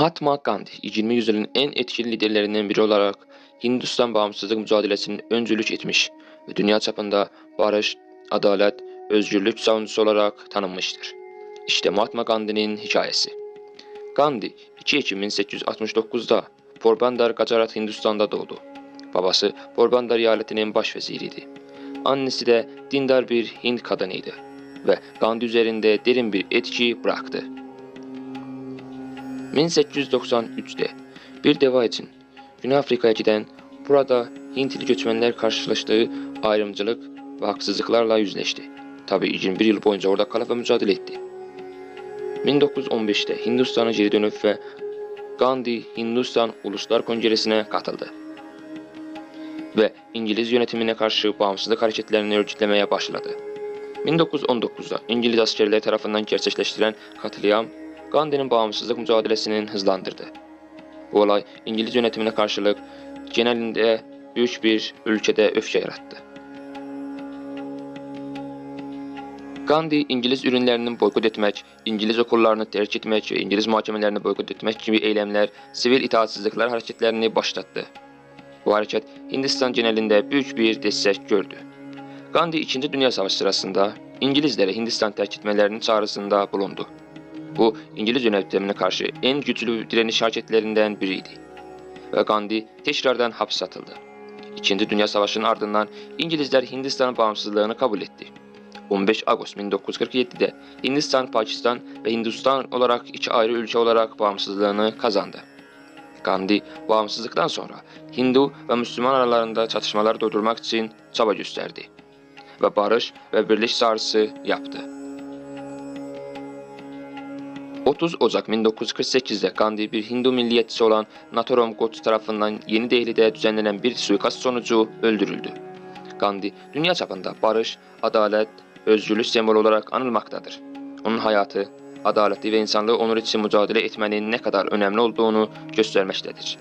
Mahatma Gandhi 20. yüzyılın en etkili liderlerinden biri olarak Hindistan bağımsızlık mücadelesinin öncülük etmiş ve dünya çapında barış, adalet, özgürlük savunucusu olarak tanınmıştır. İşte Mahatma Gandhi'nin hikayesi. Gandhi 2 Ekim 1869'da Porbandar, Gujarat, Hindistan'da doğdu. Babası Porbandar eyaletinin baş veziriydi. Annesi de dindar bir Hint kadınıydı ve Gandhi üzerinde derin bir etki bıraktı. 1893'te bir deva için Güney Afrika'ya giden burada Hintli göçmenler karşılaştığı ayrımcılık ve haksızlıklarla yüzleşti. Tabi 21 yıl boyunca orada kalıp mücadele etti. 1915'te Hindistan'a geri dönüp ve Gandhi Hindistan Uluslar Kongresi'ne katıldı. Ve İngiliz yönetimine karşı bağımsızlık hareketlerini örgütlemeye başladı. 1919'da İngiliz askerleri tarafından gerçekleştirilen katliam Qandinin bağımsızlıq mücadiləsinin hızlandırdı. Bu olay İngiliz yönətiminə qarşılıq genəlində böyük bir ölkədə öfkə yaratdı. Qandi İngiliz ürünlərinin boykot etmək, İngiliz okullarını tərk etmək və İngiliz məhkəmələrini boykot etmək kimi eyləmlər, sivil itaatsızlıqlar hərəkətlərini başlatdı. Bu hərəkət Hindistan genəlində böyük bir dəstək gördü. Qandi 2-ci Dünya Savaşı sırasında İngilizlərə Hindistan tərk etmələrinin çağrısında bulundu. Bu İngiliz yönetimine karşı en güçlü direniş hareketlerinden biriydi. Ve Gandhi tekrardan hapse atıldı. İkinci Dünya Savaşı'nın ardından İngilizler Hindistan bağımsızlığını kabul etti. 15 Ağustos 1947'de Hindistan, Pakistan ve Hindistan olarak iki ayrı ülke olarak bağımsızlığını kazandı. Gandhi bağımsızlıktan sonra Hindu ve Müslüman aralarında çatışmaları durdurmak için çaba gösterdi ve barış ve birlik çağrısı yaptı. 30 Ocak 1948'de Gandhi bir Hindu milliyetçisi olan Nathuram Godse tarafından Yeni Delhi'de düzenlenen bir suikast sonucu öldürüldü. Gandhi dünya çapında barış, adalet, özgürlük sembolü olarak anılmaktadır. Onun hayatı, adaleti ve insanlığı onur için mücadele etmenin ne kadar önemli olduğunu göstermektedir.